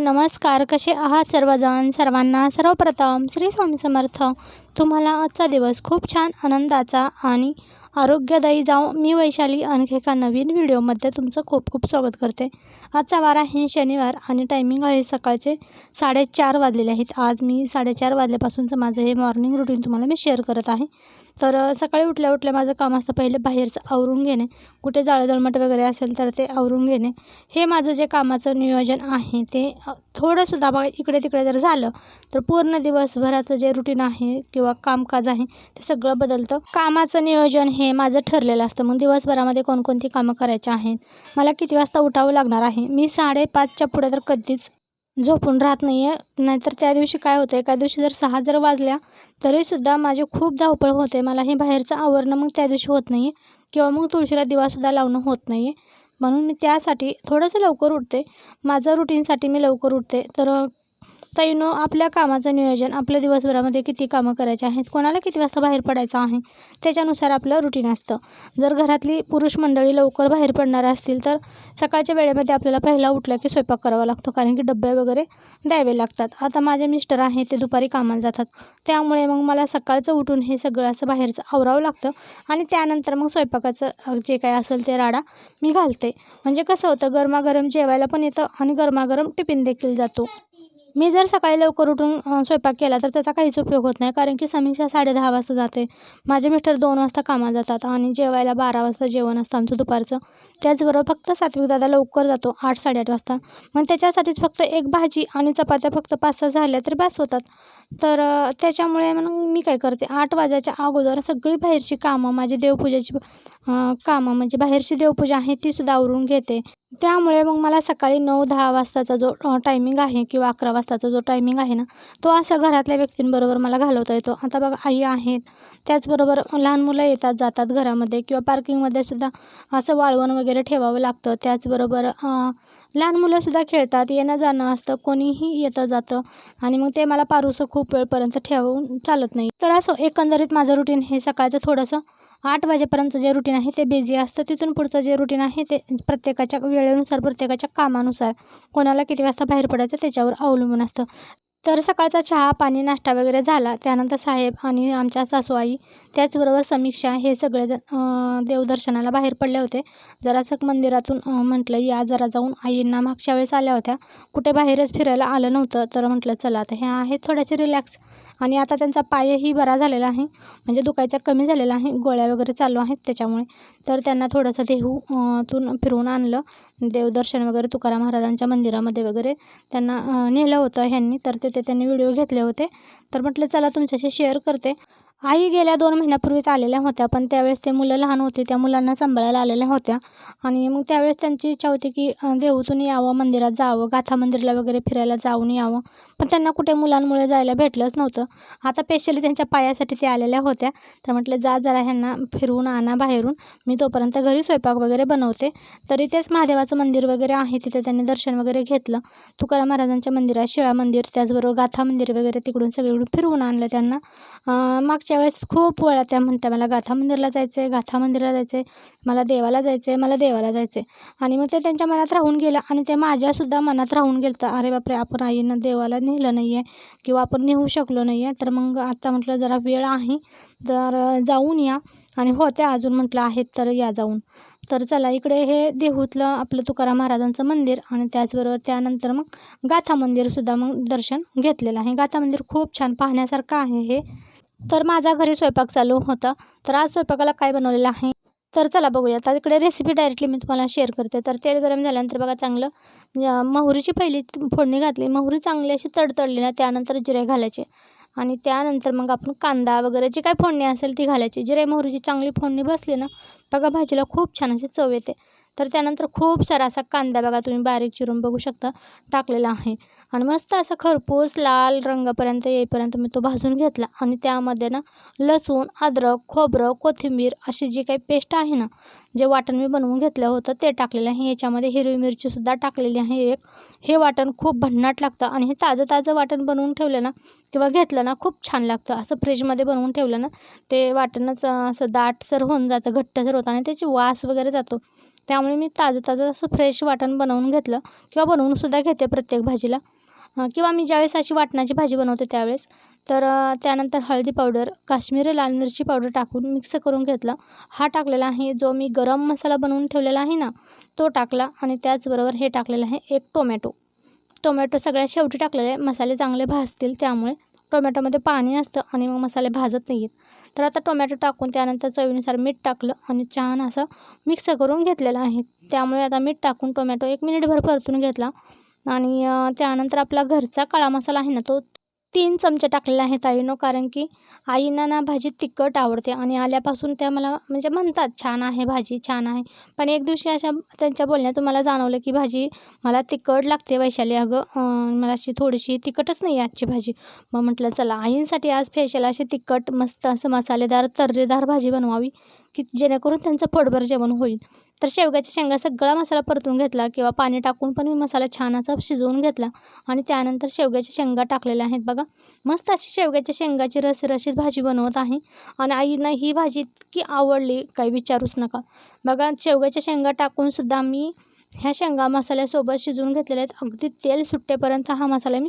नमस्कार कसे आहात सर्वजण? सर्वांना सर्वप्रथम श्री स्वामी समर्थ. तुम्हाला आजचा दिवस खूप छान आनंदाचा आणि आरोग्यदायी जाऊ मी वैशाली आणखी एका नवीन व्हिडिओमध्ये तुमचं खूप खूप स्वागत करते. आजचा वारा हे शनिवार आणि टायमिंग आहे सकाळचे साडेचार वाजलेले आहेत. आज मी साडेचार वाजल्यापासूनचं माझं हे मॉर्निंग रुटीन तुम्हाला मी शेअर करत आहे. तर सकाळी उठल्या उठल्या माझं काम असतं पहिले बाहेरचं आवरून घेणे. कुठे जाळदळमट वगैरे असेल तर ते आवरून घेणे. हे माझं जे कामाचं नियोजन आहे ते थोडंसुद्धा बघा इकडे तिकडे जर झालं तर पूर्ण दिवसभराचं जे रुटीन आहे किंवा कामकाज आहे ते सगळं बदलतं. कामाचं नियोजन हे माझं ठरलेलं असतं. मग दिवसभरामध्ये कोणकोणती कामं करायची आहेत? मला किती वाजता उठावं लागणार आहे? मी साडेपाचच्या पुढे तर कधीच झोपून राहत नाही आहे नाहीतर त्या दिवशी काय होतं एका दिवशी जर सहा जर वाजल्या तरीसुद्धा माझी खूप धावपळ होते. मला हे बाहेरचं आवरणं मग त्या दिवशी होत नाही आहे किंवा मग तुळशीला दिवासुद्धा लावणं होत नाही आहे म्हणून मी त्यासाठी थोडंसं लवकर उठते. माझं रुटीनसाठी मी लवकर उठते. तर ताईनो आपल्या कामाचं नियोजन आपल्या दिवसभरामध्ये किती कामं करायचे आहेत कोणाला किती वाजता बाहेर पडायचं आहे त्याच्यानुसार आपलं रुटीन असतं. जर घरातली पुरुष मंडळी लवकर बाहेर पडणार असतील तर सकाळच्या वेळेमध्ये आपल्याला पहिला उठला की स्वयंपाक करावा लागतो कारण की डबे वगैरे द्यावे लागतात. आता माझे मिस्टर आहेत ते दुपारी कामाला जातात. त्यामुळे मग मला सकाळचं उठून हे सगळं असं बाहेरचं आवरावं लागतं आणि त्यानंतर मग स्वयंपाकाचं जे काय असेल ते राडा मी घालते. म्हणजे कसं होतं गरमागरम जेवायला पण येतं आणि गरमागरम टिफिन देखील जातो. मी जर सकाळी लवकर उठून स्वयंपाक केला तर त्याचा काहीच उपयोग होत नाही. कारण की समीक्षा साडे दहा वाजता जाते. माझे मिस्टर दोन वाजता कामाला जातात आणि जेवायला बारा वाजता जेवण असतं आमचं दुपारचं. त्याचबरोबर फक्त सात्विक दादा लवकर जातो आठ साडेआठ वाजता. मग त्याच्यासाठीच फक्त एक भाजी आणि चपात्या फक्त पाच सहा झाल्या तरी बस होतात. तर त्याच्यामुळे मग मी काय करते आठ वाजायच्या अगोदर सगळी बाहेरची कामं माझी देवपूजेची कामं म्हणजे बाहेरची देवपूजा आहे तीसुद्धा आवरून घेते. त्यामुळे मग मला सकाळी नऊ दहा वाजताचा जो टायमिंग आहे किंवा अकरा वाजताचा जो टायमिंग आहे ना तो अशा घरातल्या व्यक्तींबरोबर मला घालवता येतो. आता बघा आई आहेत. त्याचबरोबर लहान मुलं येतात जातात घरामध्ये किंवा पार्किंगमध्ये सुद्धा असं वाळवण वगैरे ठेवावं लागतं. त्याचबरोबर लहान मुलंसुद्धा खेळतात येणं जाणं असतं कोणीही येतं जातं आणि मग ते मला पारूसं खूप वेळपर्यंत ठेवून चालत नाही. तर असं एकंदरीत माझं रुटीन हे सकाळचं थोडंसं आठ वाजेपर्यंत जे रुटीन आहे ते बिझी असतं. तिथून पुढचं जे रुटीन आहे ते प्रत्येकाच्या वेळेनुसार प्रत्येकाच्या कामानुसार कोणाला किती वाजता बाहेर पडायचं त्याच्यावर अवलंबून असतं. तर सकाळचा चहा पाणी नाश्ता वगैरे झाला त्यानंतर साहेब आणि आमच्या सासूआई त्याचबरोबर समीक्षा हे सगळेजण जण देवदर्शनाला बाहेर पडले होते. जरासं मंदिरातून म्हटलं या जरा जाऊन आईंना मागच्या वेळेस आल्या होत्या. कुठे बाहेरच फिरायला आलं नव्हतं. तर म्हटलं चला आता हे आहे थोड्याशी रिलॅक्स आणि आता त्यांचा पायही बरा झालेला आहे. म्हणजे दुखायचा कमी झालेला आहे. गोळ्या वगैरे चालू आहेत त्याच्यामुळे. तर त्यांना थोडंसं देहू तून फिरवून आणलं. देवदर्शन वगैरे तुकाराम महाराजांच्या मंदिरामध्ये वगैरे त्यांना नेलं होतं ह्यांनी. तर तिथे त्यांनी व्हिडिओ घेतले होते. तर म्हटलं चला तुमच्याशी शेअर करते. आई गेल्या दोन महिन्यापूर्वीच आलेल्या होत्या पण त्यावेळेस ते मुलं लहान होती त्या मुलांना सांभाळायला आलेल्या होत्या. आणि मग त्यावेळेस त्यांची इच्छा होती की देऊतून यावं मंदिरात जावं गाथा मंदिरला वगैरे फिरायला जाऊन यावं. पण त्यांना कुठे मुलांमुळे जायला भेटलंच नव्हतं. आता स्पेशली त्यांच्या पायासाठी ते आलेल्या होत्या. तर म्हटलं जा जरा ह्यांना फिरवून आणा बाहेरून. मी तोपर्यंत घरी स्वयंपाक वगैरे बनवते. तरी तेच महादेवाचं मंदिर वगैरे आहे तिथे त्यांनी दर्शन वगैरे घेतलं. तुकाराम महाराजांच्या मंदिरात शिळा मंदिर त्याचबरोबर गाथा मंदिर वगैरे तिकडून सगळीकडून फिरवून आणलं त्यांना. मागच्या मागच्या वेळेस खूप वेळा त्या म्हणत्या मला गाथा मंदिरला जायचं आहे गाथा मंदिरला जायचं आहे मला देवाला जायचं आहे मला देवाला जायचं आहे आणि मग ते त्यांच्या मनात राहून गेलं आणि ते माझ्यासुद्धा मनात राहून गेलं तर अरे बापरे आपण आईनं देवाला नेलं नाही आहे किंवा आपण नेऊ शकलो नाही आहे तर मग आता म्हटलं जरा वेळ आहे तर जाऊन या. आणि हो ते अजून म्हटलं आहेत तर या जाऊन. तर चला इकडे हे देहूतलं आपलं तुकाराम महाराजांचं मंदिर आणि त्याचबरोबर त्यानंतर मग गाथा मंदिरसुद्धा मग दर्शन घेतलेलं आहे. गाथा मंदिर खूप छान पाहण्यासारखं आहे हे. तर माझा घरी स्वयंपाक चालू होता. तर आज स्वयंपाकाला काय बनवलेलं आहे? तर चला बघूया. आता इकडे रेसिपी डायरेक्टली मी तुम्हाला शेअर करते. तर तेल गरम झाल्यानंतर बघा चांगलं मोहरीची पहिली फोडणी घातली. मोहरी चांगली अशी तडतडली ना त्यानंतर जिरे घालायचे. आणि त्यानंतर मग आपण कांदा वगैरे जी काही फोडणी असेल ती घालायची. जिरे मोहरीची चांगली फोडणी बसली ना बघा भाजीला खूप छान अशी चव येते. तर त्यानंतर खूप सारा असा कांदा बघा तुम्ही बारीक चिरून बघू शकता टाकलेला आहे. आणि मस्त असं खरपूस लाल रंगापर्यंत येईपर्यंत मी तो भाजून घेतला. आणि त्यामध्ये ना लसूण अद्रक खोबरं कोथिंबीर अशी जी काही पेस्ट आहे ना जे वाटण मी बनवून घेतलं होतं ते टाकलेलं आहे. याच्यामध्ये हिरवी मिरचीसुद्धा टाकलेली आहे एक. हे वाटण खूप भन्नाट लागतं आणि हे ताजं ताजं वाटण बनवून ठेवलं ना किंवा घेतलं ना खूप छान लागतं. असं फ्रीजमध्ये बनवून ठेवलं ना ते वाटणच असं दाटसर होऊन जातं घट्टसर होतं आणि त्याची वास वगैरे जातो. त्यामुळे मी ताजं ताजं असं फ्रेश वाटण बनवून घेतलं. किंवा बनवूनसुद्धा घेते प्रत्येक भाजीला. किंवा मी ज्यावेळेस अशी वाटणाची भाजी बनवते त्यावेळेस तर त्यानंतर हळदी पावडर काश्मीरी लाल मिरची पावडर टाकून मिक्स करून घेतलं. हा टाकलेला आहे जो मी गरम मसाला बनवून ठेवलेला आहे ना तो टाकला आणि त्याचबरोबर हे टाकलेलं आहे एक टोमॅटो टोमॅटो सगळ्यात शेवटी टाकलेले आहे मसाले चांगले भाजतील त्यामुळे टोमॅटोमध्ये पाणी असतं आणि मग मसाले भाजत नाही आहेत तर आता टोमॅटो टाकून त्यानंतर चवीनुसार मीठ टाकलं आणि छान असं मिक्स करून घेतलेलं आहे. त्यामुळे आता मीठ टाकून टोमॅटो एक मिनिटभर परतून घेतला. आणि त्यानंतर आपला घरचा काळा मसाला आहे ना तो तीन चमचे टाकलेले आहेत आईनो कारण की आईंना ना भाजी तिखट आवडते आणि आल्यापासून त्या मला म्हणजे म्हणतात छान आहे भाजी छान आहे. पण एक दिवशी अशा त्यांच्या बोलण्यातून मला जाणवलं की भाजी मला तिखट लागते वैशाली. अगं मला अशी थोडीशी तिखटच नाही आहे आजची भाजी. मग म्हटलं चला आईंसाठी आज फेशियल अशी तिखट मस्त असं मसालेदार तर्रेदार भाजी बनवावी की जेणेकरून त्यांचं पोटभर जेवण होईल. तर शेवग्याच्या शेंगा सगळा मसाला परतून घेतला किंवा पाणी टाकून पण मी मसाला छान असा शिजवून घेतला. आणि त्यानंतर शेवग्याच्या शेंगा टाकलेल्या आहेत बघा. मस्त अशी शेवग्याच्या शेंगाची रसरशीत भाजी बनवत आहे. आणि आईनं ही भाजी इतकी आवडली काही विचारूच नका. बघा शेवग्याच्या शेंगा टाकूनसुद्धा मी ह्या शेंगा मसाल्यासोबत शिजवून घेतलेले आहेत. अगदी तेल सुट्टेपर्यंत हा मसाला मी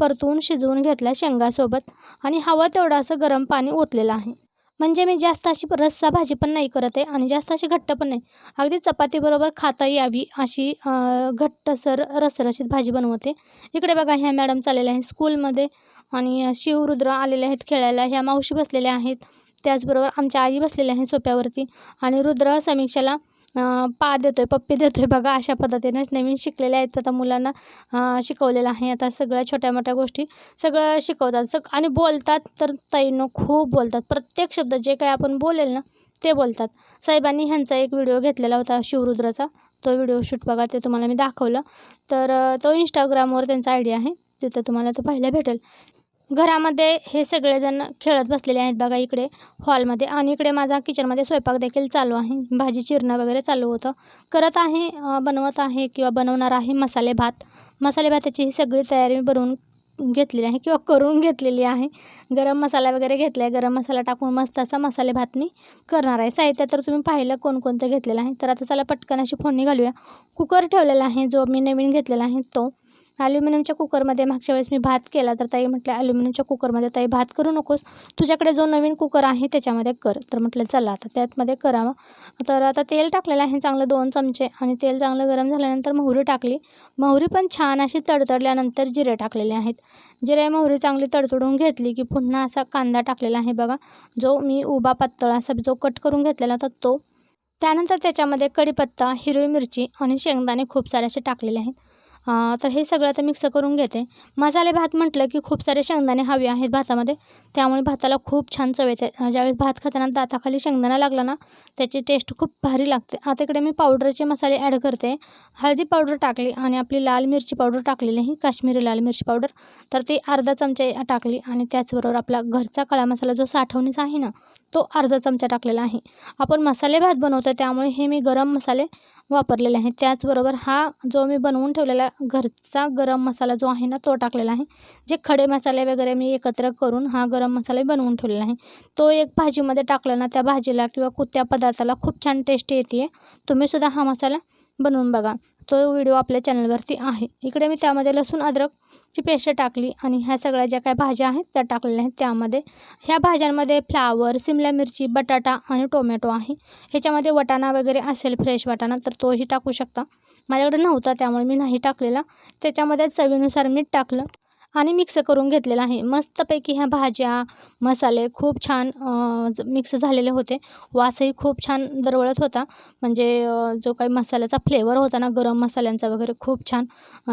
परतून शिजवून घेतला शेंगासोबत. आणि हवा तेवढा असं गरम पाणी ओतलेलं आहे. म्हणजे मी जास्त अशी रस्सा भाजी पण नाही करत आहे आणि जास्त अशी घट्ट पण नाही. अगदी चपातीबरोबर खाता यावी अशी घट्टसर रसरशीत भाजी बनवते. इकडे बघा ह्या मॅडम चाललेल्या आहेत स्कूलमध्ये आणि शिवरुद्र आलेले आहेत खेळायला. ह्या मावशी बसलेल्या आहेत. त्याचबरोबर आमच्या आई बसलेल्या आहेत सोप्यावरती आणि रुद्र समीक्षाला पा देतो आहे पप्पी देतो आहे बघा अशा पद्धतीने नवीन शिकलेल्या आहेत. आता मुलांना शिकवलेलं आहे. आता सगळ्या छोट्या मोठ्या गोष्टी सगळं शिकवतात. सग आणि बोलतात तर ताईनं खूप बोलतात. प्रत्येक शब्द जे काही आपण बोलेल ना ते बोलतात. साहेबांनी ह्यांचा एक व्हिडिओ घेतलेला होता शिवरुद्राचा. तो व्हिडिओ शूट बघा ते तुम्हाला मी दाखवलं. तर तो इंस्टाग्रामवर त्यांचा आयडिया आहे. तिथं तुम्हाला तो पाहायला भेटेल. घरामध्ये हे सगळेजण खेळत बसलेले आहेत बघा इकडे हॉलमध्ये. आणि इकडे माझा किचनमध्ये स्वयंपाक देखील चालू आहे. भाजी चिरणं वगैरे चालू होतं. करत आहे बनवत आहे किंवा बनवणार आहे मसाले भात. मसाले भाताची ही सगळी तयारी मी बनवून घेतलेली आहे किंवा करून घेतलेली आहे. गरम मसाला वगैरे घेतला आहे गरम मसाला टाकून मस्त असा मसाले भात मी करणार आहे. साहित्य तर तुम्ही पाहिलं कोणकोणतं घेतलेलं आहे. तर आता चला पटकन अशी फोडणी घालूया. कुकर ठेवलेला आहे जो मी नवीन घेतलेला आहे तो. ॲल्युमिनियमच्या कुकरमध्ये मागच्या वेळेस मी भात केला तर ताई म्हटलं ॲल्युमिनियमच्या कुकरमध्ये ताई भात करू नकोस. तुझ्याकडे जो नवीन कुकर आहे त्याच्यामध्ये कर. तर म्हटलं चला आता त्यातमध्ये करावं. तर आता तेल टाकलेलं आहे चांगलं दोन चमचे आणि तेल चांगलं गरम झाल्यानंतर मोहरी टाकली. मोहरी पण छान अशी तडतडल्यानंतर जिरे टाकलेले आहेत. जिरे मोहरी चांगली तडतडून घेतली की पुन्हा असा कांदा टाकलेला आहे बघा. जो मी उभा पातळ असा जो कट करून घेतलेला होता तो. त्यानंतर त्याच्यामध्ये कढीपत्ता हिरवी मिरची आणि शेंगदाणे खूप सारे असे टाकलेले आहेत. तर हे सगळं आता मिक्स करून घेते. मसाले भात म्हटलं की खूप सारे शेंगदाणे हवे आहेत भातामध्ये. त्यामुळे भाताला खूप छान चव येते. ज्यावेळेस भात खाताना दाताखाली शेंगदाणा लागला ना त्याची टेस्ट खूप भारी लागते. आता इकडे मी पावडरचे मसाले ॲड करते. हळदी पावडर टाकली आणि आपली लाल मिरची पावडर टाकलेली आहे. काश्मीरी लाल मिरची पावडर तर ती अर्धा चमचा टाकली आणि त्याचबरोबर आपला घरचा काळा मसाला जो साठवणीचा आहे ना तो अर्धा चमचा टाकलेला आहे. आपण मसाले भात बनवतो त्यामुळे हे मी गरम मसाले वापरलेले आहे. त्याचबरोबर हा जो मी बनवून ठेवलेला घरचा गरम मसाला जो आहे ना तो टाकलेला आहे. जे खडे मसाले वगैरे मी एकत्र करून हा गरम मसाला बनवून ठेवलेला आहे. तो एक भाजीमध्ये टाकला ना त्या भाजीला किंवा कुत्या पदार्थाला खूप छान टेस्ट येते तुम्हीसुद्धा हा मसाला बनवून बघा. तो व्हिडिओ आपल्या चॅनलवरती आहे. इकडे मी त्यामध्ये लसूण अद्रकची पेस्ट टाकली आणि ह्या सगळ्या ज्या काही भाज्या आहेत त्या टाकलेल्या आहेत त्यामध्ये. ह्या भाज्यांमध्ये फ्लावर सिमला मिरची बटाटा आणि टोमॅटो आहे. ह्याच्यामध्ये वटाणा वगैरे असेल फ्रेश वाटाणा तर तोही टाकू शकता. माझ्याकडे नव्हता त्यामुळे मी नाही टाकलेला. त्याच्यामध्ये चवीनुसार मीठ टाकलं. आणि मिक्स करून घेतलेलं आहे. मस्तपैकी ह्या भाज्या मसाले खूप छान मिक्स झालेले होते. वासही खूप छान दरवळत होता. म्हणजे जो काही मसाल्याचा फ्लेवर होता ना गरम मसाल्यांचा वगैरे खूप छान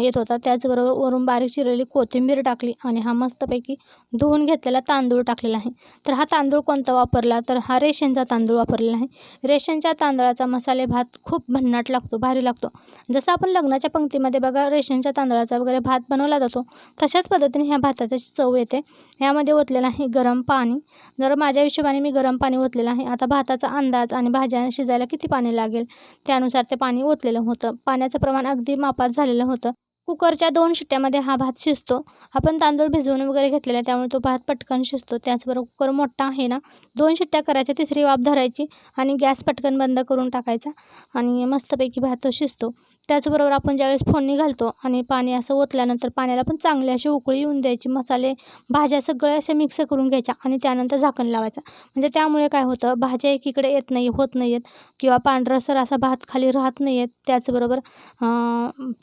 येत होता. त्याचबरोबर वरून बारीक चिरलेली कोथिंबीर टाकली आणि हा मस्तपैकी धुवून घेतलेला तांदूळ टाकलेला आहे. तर हा तांदूळ कोणता वापरला? तर हा रेशनचा तांदूळ वापरलेला आहे. रेशनच्या तांदळाचा मसाले भात खूप भन्नाट लागतो भारी लागतो. जसं आपण लग्नाच्या पंक्तीमध्ये बघा रेशनच्या तांदळाचा वगैरे भात बनवला जातो तशाच पद्धतीने ह्या भाताची चव येते. ह्यामध्ये ओतलेलं आहे गरम पाणी. जर माझ्या हिशोबाने मी गरम पाणी ओतलेलं आहे आता भाताचा अंदाज आणि भाज्या शिजायला किती पाणी लागेल? त्यानुसार ते पाणी ओतलेलं होतं. पाण्याचं प्रमाण अगदी मापात झालेलं होतं. कुकरच्या दोन शिट्ट्यामध्ये हा भात शिजतो. आपण तांदूळ भिजवून वगैरे घेतलेला आहे त्यामुळे तो भात पटकन शिजतो. त्याचबरोबर कुकर मोठा आहे ना दोन शिट्ट्या करायच्या. तिसरी वाफ धरायची आणि गॅस पटकन बंद करून टाकायचा आणि मस्तपैकी भात तो शिजतो. त्याचबरोबर आपण ज्यावेळेस फोडणी घालतो आणि पाणी असं ओतल्यानंतर पाण्याला पण चांगले असे उकळी येऊन द्यायची. मसाले भाज्या सगळ्या अशा मिक्स करून घ्यायच्या आणि त्यानंतर झाकण लावायचं. म्हणजे त्यामुळे काय होतं भाज्या एकीकडे येत नाही होत नाही आहेत किंवा पांढरसर असा भात खाली राहत नाही आहेत त्याचबरोबर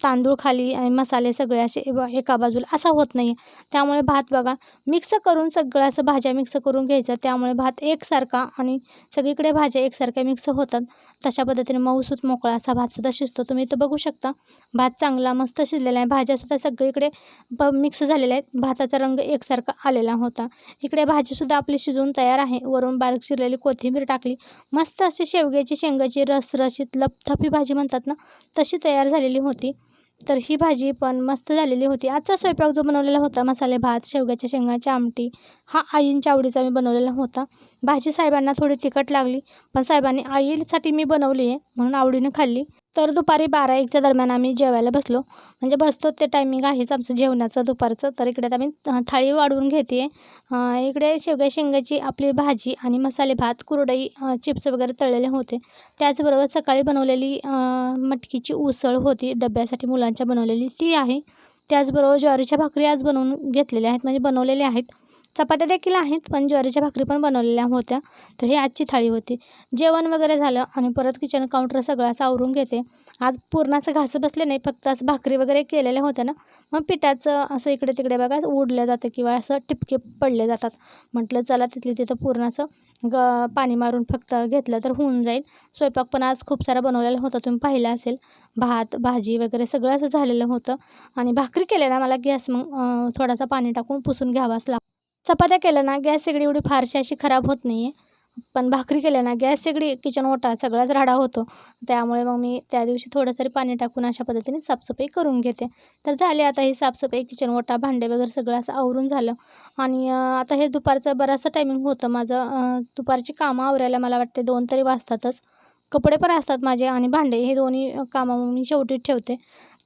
तांदूळ खाली आणि मसाले सगळे असे ब- एका बाजूला असा होत नाही आहे त्यामुळे भात बघा मिक्स करून सगळं असं भाज्या मिक्स करून घ्यायचं. त्यामुळे भात एकसारखा आणि सगळीकडे भाज्या एकसारख्या मिक्स होतात. तशा पद्धतीने मऊसूत मोकळा असा भातसुद्धा शिजतो. तुम्ही तो बघू शकता. भात चांगला मस्त शिजलेला आहे. भाज्यासुद्धा सगळीकडे ब मिक्स झालेल्या आहेत. भाताचा रंग एकसारखा आलेला होता. इकडे भाजीसुद्धा आपली शिजवून तयार आहे. वरून बारीक शिरलेली कोथिंबीर टाकली. मस्त अशी शेवग्याची शेंगाची रसरशीत लपथपी भाजी म्हणतात ना तशी तयार झालेली होती. तर ही भाजी पण मस्त झालेली होती. आजचा स्वयंपाक जो बनवलेला होता मसाले भात शेवग्याच्या शेंगाची आमटी हा आईंच्या आवडीचा मी बनवलेला होता. भाजी साहेबांना थोडी तिखट लागली पण साहेबांनी आईसाठी मी बनवली आहे म्हणून आवडीनं खाल्ली. तर दुपारी बारा एकच्या दरम्यान आम्ही जेवायला बसलो. म्हणजे बसतो ते टायमिंग आहेच आमचं जेवणाचं दुपारचं. तर इकडे आम्ही थाळी वाढवून घेते. इकडे शेवग्या शेंगाची आपली भाजी आणि मसाले भात कुरडई चिप्स वगैरे तळलेले होते. त्याचबरोबर सकाळी बनवलेली मटकीची उसळ होती. डब्यासाठी मुलांच्या बनवलेली ती आहे. त्याचबरोबर ज्वारीच्या भाकरी आज बनवून घेतलेल्या आहेत. म्हणजे बनवलेल्या आहेत. चपात्या देखील आहेत पण ज्वारीच्या भाकरी पण बनवलेल्या होत्या तर ही आजची थाळी होती. जेवण वगैरे झालं आणि परत किचन काउंटर सगळं असं आवरून घेते. आज पूर्ण असं घास बसले नाही फक्त असं भाकरी वगैरे केलेल्या होत्या ना मग पिठाचं असं इकडे तिकडे बघा उडलं जातं किंवा असं टिपके पडले जातात. म्हटलं चला तिथली तिथं पूर्ण असं ग पाणी मारून फक्त घेतलं तर होऊन जाईल. स्वयंपाक पण आज खूप सारा बनवलेला होता तुम्ही पाहिला असेल. भात भाजी वगैरे सगळं असं झालेलं होतं. आणि भाकरी केलेला मला गॅस मग थोडासा पाणी टाकून पुसून घ्यावाच लागतो. चपात्या केल्या ना गॅस शेगडी एवढी फारशी अशी खराब होत नाही आहे पण भाकरी केल्या ना गॅस शेगडी किचन ओटा सगळाच राडा होतो. त्यामुळे मग मी त्या दिवशी थोडं तरी पाणी टाकून अशा पद्धतीने साफसफाई करून घेते. तर झाली आता ही साफसफाई किचन ओटा भांडे वगैरे सगळं असं आवरून झालं. आणि आता हे दुपारचं बराचसं टायमिंग होतं माझं. दुपारची कामं आवरायला मला वाटते दोन तरी वाजतातच. कपडे पण असतात माझे आणि भांडे हे दोन्ही कामं मग मी शेवटी ठेवते.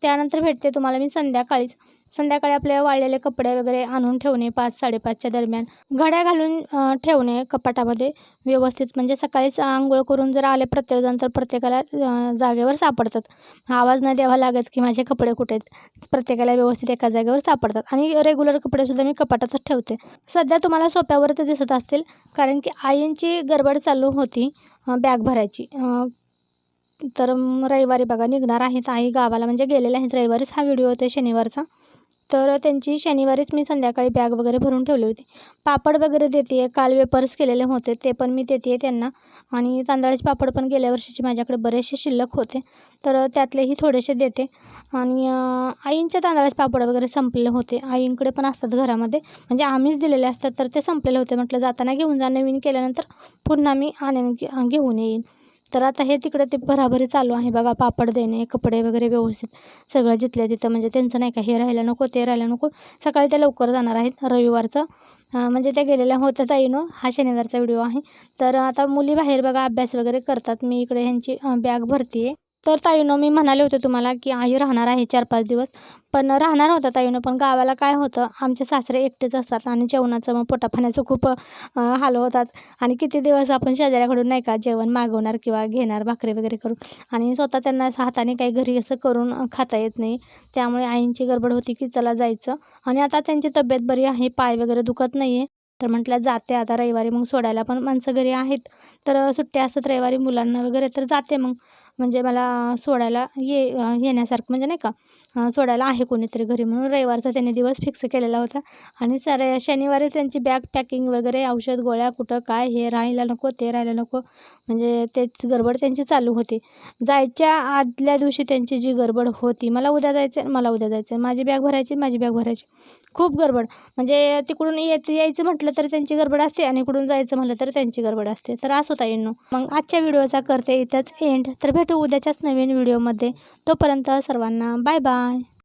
त्यानंतर भेटते तुम्हाला मी संध्याकाळीच. संध्याकाळी आपले वाळलेले कपडे वगैरे आणून ठेवणे पाच साडेपाचच्या दरम्यान. घड्या घालून ठेवणे कपाटामध्ये व्यवस्थित. म्हणजे सकाळीच आंघोळ करून जर आले प्रत्येकजण तर प्रत्येकाला जागेवर सापडतात. आवाज नाही द्यावा लागत की माझे कपडे कुठे आहेत? प्रत्येकाला व्यवस्थित एका जागेवर सापडतात. आणि रेग्युलर कपडेसुद्धा मी कपाटातच ठेवते. सध्या तुम्हाला सोप्यावर ते दिसत असतील कारण की आईंची गडबड चालू होती बॅग भरायची. तर रविवारी बघा निघणार आहेत आई गावाला. म्हणजे गेलेले आहेत रविवारीच हा व्हिडिओ होते शनिवारचा. तर त्यांची शनिवारीच मी संध्याकाळी बॅग वगैरे भरून ठेवली होती. पापड वगैरे देते आहे काल वेपर्स केलेले होते ते पण मी देते आहे त्यांना. आणि तांदळाचे पापड पण गेल्या वर्षीचे माझ्याकडे बरेचसे शिल्लक होते. तर त्यातलेही थोडेसे देते. आणि आईंच्या तांदळाचे पापड वगैरे संपलेले होते. आईंकडे पण असतात घरामध्ये. म्हणजे आम्हीच दिलेले असतात तर ते संपलेले होते. म्हटलं जाताना घेऊन जा नवीन केल्यानंतर पुन्हा मी आणेन घे- घेऊन येईन. तर आता हे तिकडे ते भराभरी चालू आहे बघा पापड देणे कपडे वगैरे व्यवस्थित सगळं जिथल्या तिथं म्हणजे त्यांचं नाही का हे राहायला नको ते राहायला नको. सकाळी ते लवकर जाणार आहेत रविवारचं. म्हणजे त्या गेलेल्या होत्या ताईनो हा शनिवारचा व्हिडिओ आहे. तर आता मुली बाहेर बघा अभ्यास वगैरे करतात. मी इकडे ह्यांची बॅग भरते आहे तर ताईनो मी म्हणाले होते तुम्हाला की आई राहणार आहे चार पाच दिवस. पण राहणार होता ताईनो पण गावाला काय होतं आमचे सासरे एकटेच असतात आणि जेवणाचं मग पोटापाण्याचं खूप हाल होतात. आणि किती दिवस आपण शेजाऱ्याकडून नाही का जेवण मागवणार किंवा घेणार भाकरी वगैरे करून. आणि स्वतः त्यांना असं हाताने काही घरी असं करून खाता येत नाही. त्यामुळे आईंची गडबड होती की चला जायचं. आणि आता त्यांची तब्येत बरी आहे पाय वगैरे दुखत नाही आहे तर म्हटलं जाते आता रविवारी मग सोडायला पण माणसं घरी आहेत. तर सुट्ट्या असतात रविवारी मुलांना वगैरे तर जाते मग. म्हणजे मला सोडायला ये येण्यासारखं म्हणजे नाही का? सोडायला आहे कोणीतरी घरी म्हणून रविवारचा त्यांनी दिवस फिक्स केलेला होता. आणि सर शनिवारी त्यांची बॅग पॅकिंग वगैरे औषध गोळ्या कुठं काय हे राहायला नको ते राहायला नको. म्हणजे तेच गडबड त्यांची चालू होती. जायच्या आदल्या दिवशी त्यांची जी गडबड होती मला उद्या जायचं मला उद्या जायचं माझी बॅग भरायची माझी बॅग भरायची. खूप गडबड. म्हणजे तिकडून यायचं यायचं म्हटलं तर त्यांची गडबड असते आणि इकडून जायचं म्हटलं तर त्यांची गडबड असते. तर असं होता येणं. मग आजच्या व्हिडिओचा करते इथंच एंड तर भेटू उद्याच्याच नवीन व्हिडिओमध्ये. तोपर्यंत सर्वांना बाय बाय Bye.